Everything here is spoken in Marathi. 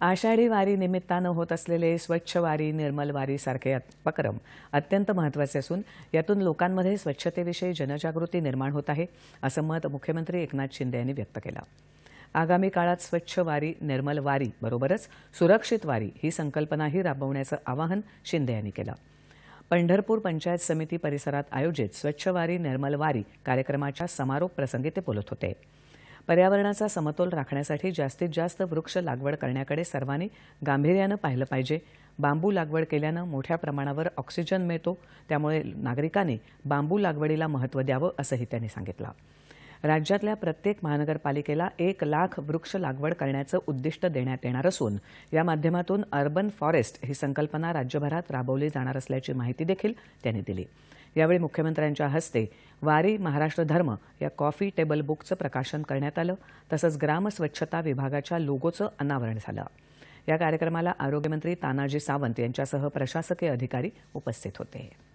आषाढी वारी निमित्तानं होत असलेले स्वच्छ वारी निर्मल वारी सारखे उपक्रम अत्यंत महत्त्वाचे असून यातून लोकांमध्ये स्वच्छतेविषयी जनजागृती निर्माण होत आहे असं मत मुख्यमंत्री एकनाथ शिंदे यांनी व्यक्त केलं. आगामी काळात स्वच्छ वारी निर्मल वारी बरोबरच सुरक्षित वारी ही संकल्पनाही राबवण्याचं आवाहन शिंदे यांनी केलं. पंढरपूर पंचायत समिती परिसरात आयोजित स्वच्छ वारी निर्मल वारी कार्यक्रमाच्या समारोप प्रसंगी ते बोलत होते. पर्यावरणाचा समतोल राखण्यासाठी जास्तीत जास्त वृक्ष लागवड करण्याकडे सर्वांनी गांभीर्यानं पाहिलं पाहिजे. बांबू लागवड केल्यानं मोठ्या प्रमाणावर ऑक्सिजन मिळतो. त्यामुळे नागरिकांनी बांबू लागवडीला महत्त्व द्यावं असंही त्यांनी सांगितलं. राज्यातल्या प्रत्येक महानगरपालिकेला एक लाख वृक्ष लागवड करण्याचं उद्दिष्ट देण्यात येणार असून या माध्यमातून अर्बन फॉरेस्ट ही संकल्पना राज्यभरात राबवली जाणार असल्याची माहिती देखील त्यांनी दिली. यावेळी मुख्यमंत्र्यांच्या हस्ते वारी महाराष्ट्र धर्म या कॉफी टेबल बुकचं प्रकाशन करण्यात आलं तसंच ग्राम स्वच्छता विभागाच्या लोगोचं अनावरण झालं. या कार्यक्रमाला आरोग्यमंत्री तानाजी सावंत यांच्यासह प्रशासकीय अधिकारी उपस्थित होते.